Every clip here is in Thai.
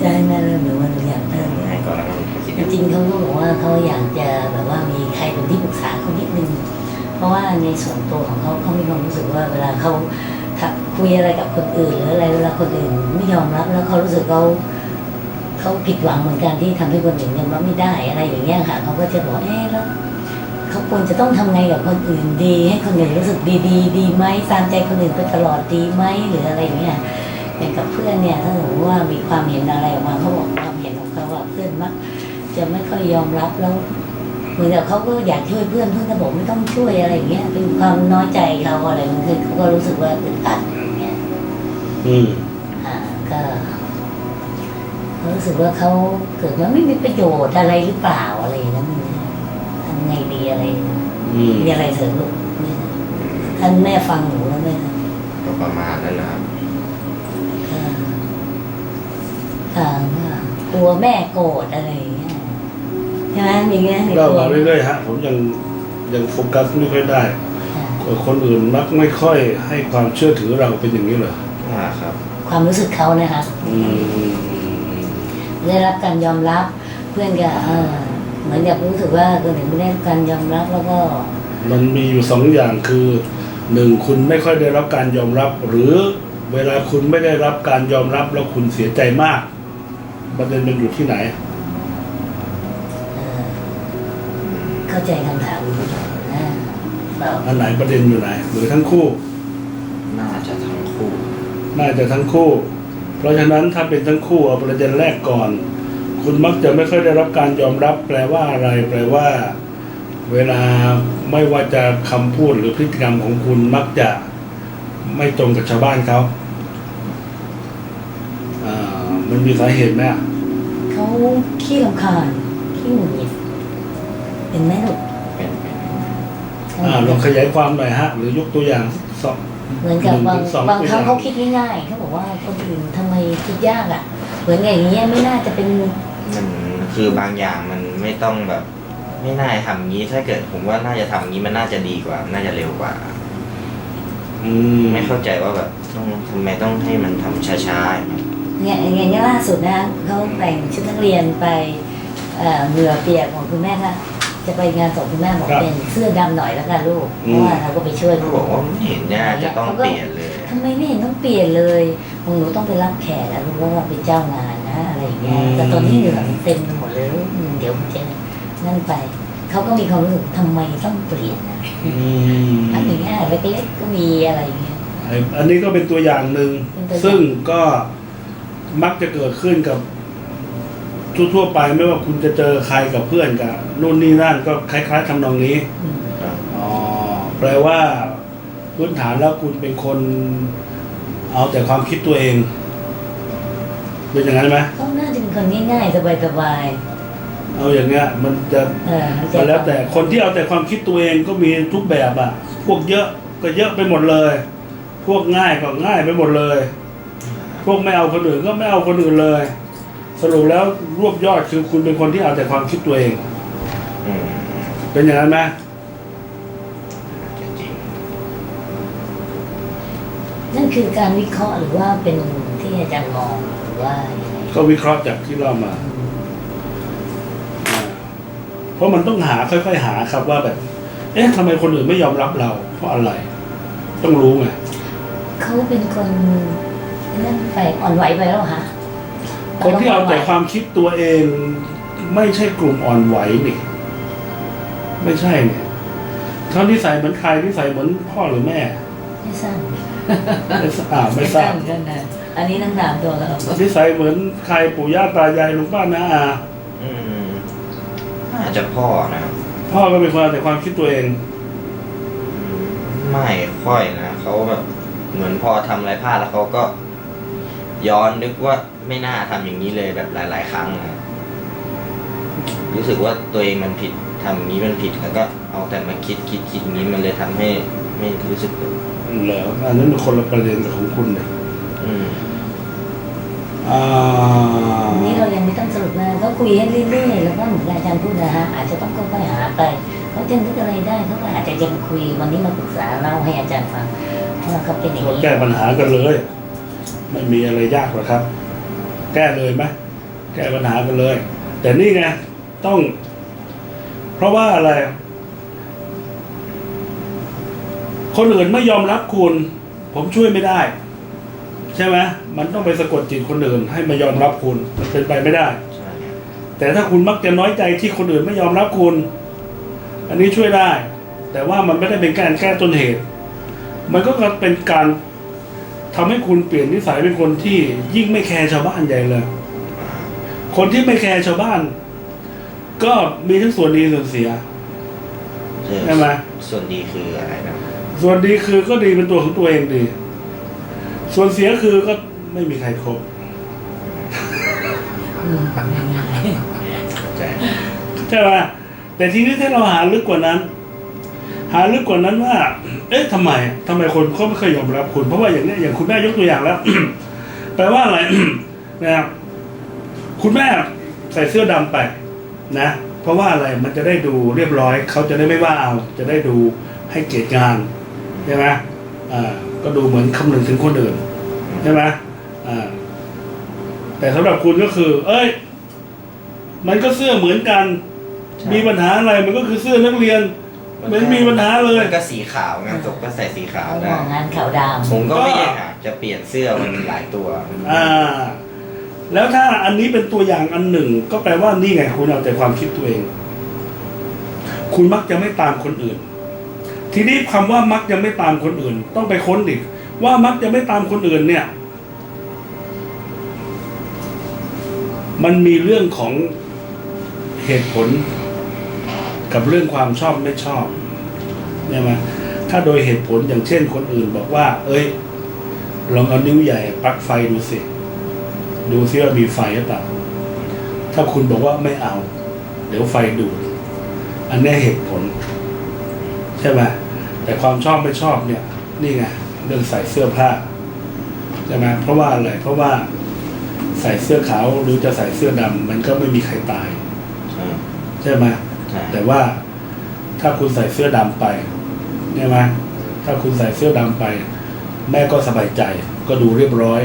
จะให้แม่เริ่มหรือว่าหนูอยากเริ่มให้ก่อนแล้วก็คิดจริงๆเขาก็บอกว่าเขาอยากจะแบบว่ามีใครเป็นที่ปรึกษาเขานิดนึง เพราะว่าในส่วนตัวของเขาเขามีความรู้สึกว่าเวลาเขาถ้าคุยอะไรกับคนอื่น หรืออะไรเวลาคนอื่นไม่ยอมรับแล้วเขารู้สึกเขาเขาผิดหวังเหมือนกันที่ทำให้คนอื่นยอมรับไม่ได้อะไรอย่างเงี้ยค่ะเขาก็จะบอกเอ๊ะแล้วเขาควรจะต้องทำไงกับคนอื่นดี ให้คนอื่นรู้สึกดีดีๆดีไหมตามใจคนอื่นไปตลอดดีไหมหรืออะไรอย่างเงี้ย อย่างกับเพื่อนเนี่ยถ้าสมมติว่ามีความเห็นอะไรออกมาเขาบอกความเห็นของเขาว่าเพื่อนมักจะไม่ค่อยยอมรับแล้วเหมือนกับเขาก็อยากช่วยเพื่อนเพื่อนก็บอกไม่ต้องช่วยอะไรอย่างเงี้ยเป็นความน้อยใจเขาอะไรมันคือเขาก็รู้สึกว่าอึดอัดอย่างเงี้ยอืมอ่าก็เขารู้สึกว่าเขาเกิดมาไม่มีประโยชน์อะไรหรือเปล่าอะไรอย่างเงี้ยทำไงดีอะไรอืมมีอะไรเสริมลูกท่านแม่ฟังหนูแล้วไหมคะก็ประมาณนั้นนะครับ ค่ะก็กลัวแม่โกรธอะไรอย่างเงี้ยใช่ไหมมีเงี้ยมีเล่ากลัวมาเรื่อยๆฮะผมยังยังโฟกัสไม่ค่อยได้ค่ะเออคนอื่นมักไม่ค่อยให้ความเชื่อถือเราเป็นอย่างนี้เหรออ่าครับ ความรู้สึกเขานะคะอืมอืมอืมอืมได้รับการยอมรับเพื่อนก็เออเหมือนกับรู้สึกว่าคนอื่นไม่ได้รับการยอมรับแล้วก็ มันมีอยู่สองอย่างคือหนึ่งคุณไม่ค่อยได้รับการยอมรับ หรือเวลาคุณไม่ได้รับการยอมรับแล้วคุณเสียใจมาก ประเด็นมันอยู่ที่ไหนเออเข้าใจคำถามนะเปล่าอันไหนประเด็นอยู่ไหน หรือทั้งคู่ น่าจะทั้งคู่ น่าจะทั้งคู่ เพราะฉะนั้นถ้าเป็นทั้งคู่เอาประเด็นแรกก่อน คุณมักจะไม่ค่อยได้รับการยอมรับ แปลว่าอะไร แปลว่า เวลาไม่ว่าจะคำพูดหรือพฤติกรรมของคุณมักจะไม่ตรงกับชาวบ้านเขาอ่า มันมีสาเหตุไหมอะเขาขี้รำคาญขี้หงุดหงิดเป็นไหมลูกเป็นเป็นอ่าลองขยายความหน่อยฮะ หรือยกตัวอย่างสองเหมือนกับบางหนึ่งถึงสองบางครั้งตัวอย่างเขาคิดง่ายๆเขาบอกว่าคนอื่นทำไมคิดยากอะ เหมือนอย่างเงี้ยไม่น่าจะเป็นมันคือบางอย่างมันไม่ต้องแบบ ไม่น่าทำงี้ ถ้าเกิดผมว่าน่าจะทำงี้มันน่าจะดีกว่า น่าจะเร็วกว่า อืมไม่เข้าใจว่าแบบต้องทำไมต้องให้มันทำช้าๆอย่างเงี้ย เนี่ยอย่างเงี้ยล่าสุดนะเขาแต่งชุดนักเรียนไปเอ่อเหงื่อเปียกของคุณแม่ค่ะจะไปงานศพคุณแม่บอกเป็นเสื้อดำหน่อยแล้วกันลูกเพราะว่าเราก็ไปช่วยเขาบอกว่าไม่เห็นน่าจะต้องเปลี่ยนเลย ทำไมไม่เห็นต้องเปลี่ยนเลยของหนูต้องไปรับแขกแล้วลูกว่าเราเป็นเจ้างานนะอะไรอย่างเงี้ยแต่ตอนนี้เหงื่อมันเต็มไปหมดเลยลูกอืมเดี๋ยวมันจะนั่นไปเขาก็มีความรู้สึกทำไมต้องเปลี่ยนนะอืมอันอย่างเงี้ยเล็กๆก็มีอะไรอย่างเงี้ยไอ้อันนี้ก็เป็นตัวอย่างหนึ่งเป็นตัวอย่าง ซึ่งก็ มักจะเกิดขึ้นกับทั่วๆไปไม่ว่าคุณจะเจอใครกับเพื่อนกับนู่นนี่นั่นก็คล้าย ๆทำนองนี้อืมครับอ๋อแปลว่าพื้นฐานแล้วคุณเป็นคน เอาแต่ความคิดตัวเอง เป็นอย่างนั้นไหมเขาน่าจะเป็นคนง่ายๆ สบายเอาอย่างเงี้ย มันจะๆเออมันจะก็แล้วแต่คนที่เอาแต่ความคิดตัวเองก็มีทุกแบบอะ พวกเยอะก็เยอะไปหมดเลย พวกง่ายก็ง่ายไปหมดเลย พวกไม่เอาคนอื่นก็ไม่เอาคนอื่นเลย สรุปแล้วรวบยอดคือคุณเป็นคนที่เอาแต่ความคิดตัวเอง อืมเป็นอย่างนั้นไหมจริงนั่นคือการวิเคราะห์หรือว่าเป็นที่อาจารย์มองหรือว่ายังไงก็วิเคราะห์จากที่เล่ามาอ่าเพราะมันต้องหาค่อยๆหาครับว่าแบบ เอ๊ะทำไมคนอื่นไม่ยอมรับเรา เพราะอะไร ต้องรู้ไงเขาเป็นคน นั่นไปอ่อนไหวไปแล้วเหรอคะคนที่เอาแต่ความคิดตัวเองไม่ใช่กลุ่มอ่อนไหวนี่ ไม่ใช่เนี่ยเขานิสัยเหมือนใครนิสัยเหมือนพ่อหรือแม่ไม่ทราบไม่ทราบอ่าไม่ทราบเหมือนกันนะอันนี้ทั้งสามตัวเรานิสัยเหมือนใครปู่ย่าตายายลุงป้าน้าอาๆอืมน่าจะพ่อนะครับพ่อก็เป็นคนเอาแต่ความคิดตัวเอง ไม่ค่อยนะเขาแบบเหมือนพอทำอะไรพลาดแล้วเขาก็ ย้อนนึกว่าไม่น่าทำอย่างนี้เลยแบบหลาย ๆ ครั้งนะรู้สึกว่าตัวเองมันผิดทำอย่างนี้มันผิดแล้วก็เอาแต่มาคิดคิดคิดอย่างนี้มันเลยทำให้ไม่รู้สึกแบบแล้วอันนั้นเป็นคนละประเด็นกับของคุณเลยอืมอ่าอันนี้เรายังไม่ต้องสรุปนะก็คุยให้เรื่อยๆแล้วก็เหมือนอาจารย์พูดนะฮะอาจจะต้องค่อยๆหาไปเขาจะนึกอะไรได้เขาก็อาจจะยังคุยวันนี้มาปรึกษาเล่าให้อาจารย์ฟังว่าเขาเป็นอย่างก็นี้แก้ปัญหากันเลย ไม่มีอะไรยากหรอกครับ แก้เลยไหมกแก้ปัญหากันเลย แต่นี่ไงต้อง เพราะว่าอะไร คนอื่นไม่ยอมรับคุณ ผมช่วยไม่ได้ ใช่ไหมมันต้องไปสะกดจิตคนอื่น ให้มายอมรับคุณ มันเป็นไปไม่ได้ใช่แต่ถ้าคุณมักจะน้อยใจที่คนอื่นไม่ยอมรับคุณ อันนี้ช่วยได้ แต่ว่ามันไม่ได้เป็นการแก้ต้นเหตุ มันก็เป็นการ ทำให้คุณเปลี่ยนนิสัยเป็นคนที่ยิ่งไม่แคร์ชาวบ้านใหญ่เลย คนที่ไม่แคร์ชาวบ้าน ก็มีทั้งส่วนดีส่วนเสียใช่ไหมส่วนดีคืออะไรนะส่วนดีคือก็ดีเป็นตัวของตัวเองดี ส่วนเสียคือก็ไม่มีใครครบอืมง่ายเข้าใจใช่ไหมแต่ทีนี้ถ้าเราหาลึกกว่านั้น หาลึกกว่านั้นว่า เอ๊ะทำไมทำไมคนเขาไม่เคยยอมรับคุณ เพราะว่าอย่างเนี้ยอย่างคุณแม่ยกตัวอย่างแล้วแปลว่าอะไรนะครับคุณแม่ใส่เสื้อดำไปนะ เพราะว่าอะไรมันจะได้ดูเรียบร้อย เขาจะได้ไม่ว่าเอา จะได้ดูให้เกียรติงานใช่ไหมอ่าก็ดูเหมือนคำนึงถึงคนอื่นใช่ไหมอ่าแต่สำหรับคุณก็คือ เอ้ย มันก็เสื้อเหมือนกันใช่มีปัญหาอะไรมันก็คือเสื้อนักเรียน ไม่มีปัญหาเลย มันก็สีขาวงานศพก็ใส่สีๆขาวเขามได้องงานขาวดำผมก็ไม่อยากจะเปลี่ยนเสื้อมันหลายตัวอ่า แล้วถ้าอันนี้เป็นตัวอย่างอันหนึ่ง ก็แปลว่านี่ไงคุณเอาแต่ความคิดตัวเอง คุณมักจะไม่ตามคนอื่น ทีนี้คำว่ามักจะไม่ตามคนอื่น ต้องไปค้นอีกว่ามักจะไม่ตามคนอื่นเนี่ย มันมีเรื่องของเหตุผล กับเรื่องความชอบไม่ชอบใช่ไหมถ้าโดยเหตุผลอย่างเช่นคนอื่นบอกว่า เอ้ย ลองเอานิ้วใหญ่ปลั๊กไฟดูสิ ดูซิว่ามีไฟหรือเปล่า ถ้าคุณบอกว่าไม่เอา เดี๋ยวไฟดูด อันนี้เหตุผล ใช่ไหมแต่ความชอบไม่ชอบเนี่ย นี่ไงเรื่องใส่เสื้อผ้าใช่ไหมเพราะว่าอะไรเพราะว่าใส่เสื้อขาวหรือจะใส่เสื้อดำมันก็ไม่มีใครตายใช่ใช่ไหมใช่ แต่ว่าถ้าคุณใส่เสื้อดำไปใช่ไหมถ้าคุณใส่เสื้อดำไป แม่ก็สบายใจ ก็ดูเรียบร้อย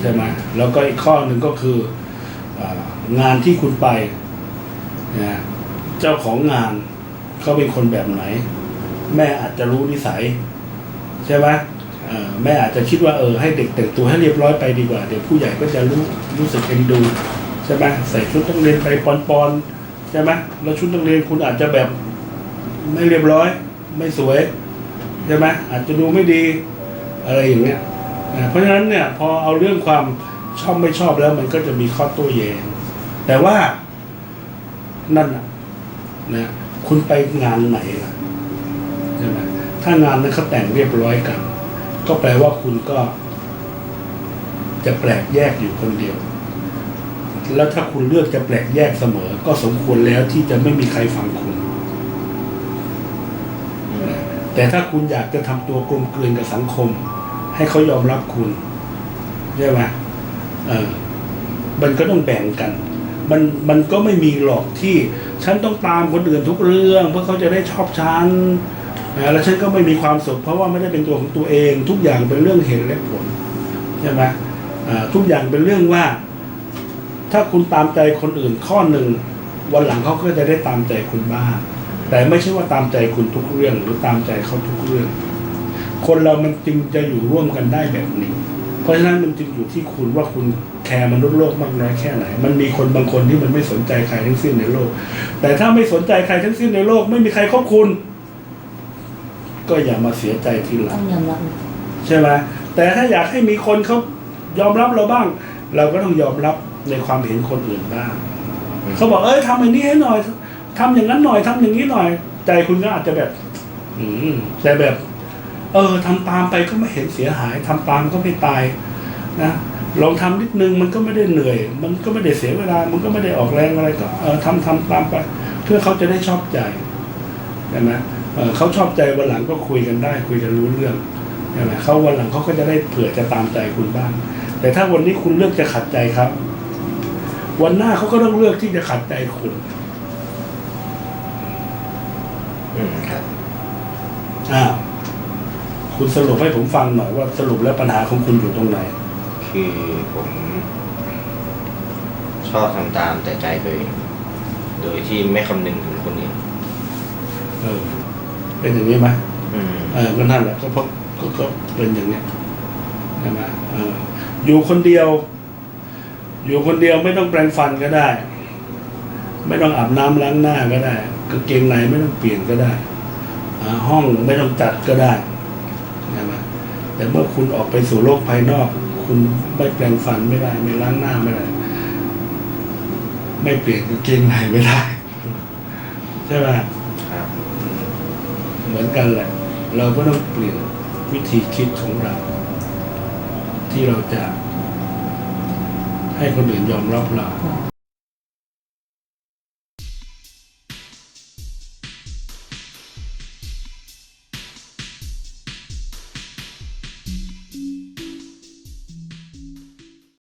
ใช่ไหมแล้วก็อีกข้อหนึ่งก็คืองานที่คุณไปนะเจ้าของงานเขาเป็นคนแบบไหน แม่อาจจะรู้นิสัย ใช่ไหมแม่อาจจะคิดว่าเออให้เด็กแต่งตัวให้เรียบร้อยไปดีกว่า เดี๋ยวผู้ใหญ่ก็จะรู้รู้สึกเอ็นดู ใช่ไหมใส่ชุดนักเรียนไปปอนๆ ใช่ไหมแล้วชุดนักเรียนคุณอาจจะแบบไม่เรียบร้อย ไม่สวยใช่ไหมอาจจะดูไม่ดีอะไรอย่างเงี้ยเพราะฉะนั้นเนี่ยพอเอาเรื่องความชอบไม่ชอบแล้วมันก็จะมีข้อโต้แย้งแต่ว่านั่นนะนะคุณไปงานไหนล่ะใช่ไหมถ้างานนั้นเขาแต่งเรียบร้อยกัน ก็แปลว่าคุณก็ จะแปลกแยกอยู่คนเดียว แล้วถ้าคุณเลือกจะแปลกแยกเสมอ ก็สมควรแล้วที่จะไม่มีใครฟังคุณ แต่ถ้าคุณอยากจะทำตัวกลมกลืนกับสังคม ให้เขายอมรับคุณใช่ไหมเออมันก็ต้องแบ่งกัน มันมันก็ไม่มีหรอกที่ฉันต้องตามคนอื่นทุกเรื่อง เพื่อเขาจะได้ชอบฉันนะแล้วฉันก็ไม่มีความสุขเพราะว่าไม่ได้เป็นตัวของตัวเอง ทุกอย่างเป็นเรื่องเหตุและผลใช่ไหมอ่าทุกอย่างเป็นเรื่องว่า ถ้าคุณตามใจคนอื่นข้อหนึ่ง วันหลังเขาก็จะได้ตามใจคุณบ้าง แต่ไม่ใช่ว่าตามใจคุณทุกเรื่องหรือตามใจเขาทุกเรื่อง คนเรามันจึงจะอยู่ร่วมกันได้แบบนี้ เพราะฉะนั้นมันจึงอยู่ที่คุณว่าคุณแคร์มนุษย์โลกมากน้อยแค่ไหน มันมีคนบางคนที่มันไม่สนใจใครทั้งสิ้นในโลก แต่ถ้าไม่สนใจใครทั้งสิ้นในโลก ไม่มีใครครอบคุณ ก็อย่ามาเสียใจทีหลัต้องงยอมรับใช่ไหมแต่ถ้าอยากให้มีคนเขายอมรับเราบ้าง เราก็ต้องยอมรับ ในความเห็นคนอื่นบ้างเขาบอกเอ้ยทำอันนี้ให้หน่อยทำอย่างนั้นหน่อยทำอย่างนี้หน่อย ใจคุณก็อาจจะแบบ อืมแต่แบบ เออทำตามไปก็ไม่เห็นเสียหายทำตามก็ไม่ตาย นะลองทำนิดนึงมันก็ไม่ได้เหนื่อย มันก็ไม่ได้เสียเวลา มันก็ไม่ได้ออกแรงอะไรก็เออทำทำตามไป เพื่อเขาจะได้ชอบใจใช่ไหมเออเขาชอบใจวันหลังก็คุยกันได้ คุยกันรู้เรื่องใช่ไหมเขาวันหลังเขาก็จะได้เผื่อจะตามใจคุณบ้าง แต่ถ้าวันนี้คุณเลือกจะขัดใจครับ วันหน้าเขาก็ต้องเลือกที่จะขัดใจคุณอืมครับอ้าวคุณสรุปให้ผมฟังหน่อยว่าสรุปแล้วปัญหาของคุณอยู่ตรงไหน คือผมชชอบทำตามแต่ใจตัวเองโดยที่ไม่คำนึงถึงคนอื่นเออ เป็นอย่างนี้ไหมอืมเออก็นั่นแหละก็เพราะก็ก็เป็นอย่างเนี้ยใช่ไหมเอออยู่คนเดียว อยู่คนเดียวไม่ต้องแปรงฟันก็ได้ ไม่ต้องอาบน้ำล้างหน้าก็ได้กางเกงในไม่ต้องเปลี่ยนก็ได้อ่าห้องไม่ต้องจัดก็ได้ใช่ไหมแต่เมื่อคุณออกไปสู่โลกภายนอก คุณไม่แปรงฟันไม่ได้ ไม่ล้างหน้าไม่ได้ ไม่เปลี่ยนกางเกงในไม่ได้ ใช่ไหมครับเหมือนกันแหละ เราก็ต้องเปลี่ยนวิธีคิดของเรา ที่เราจะ ให้คนอื่นยอมรับเรา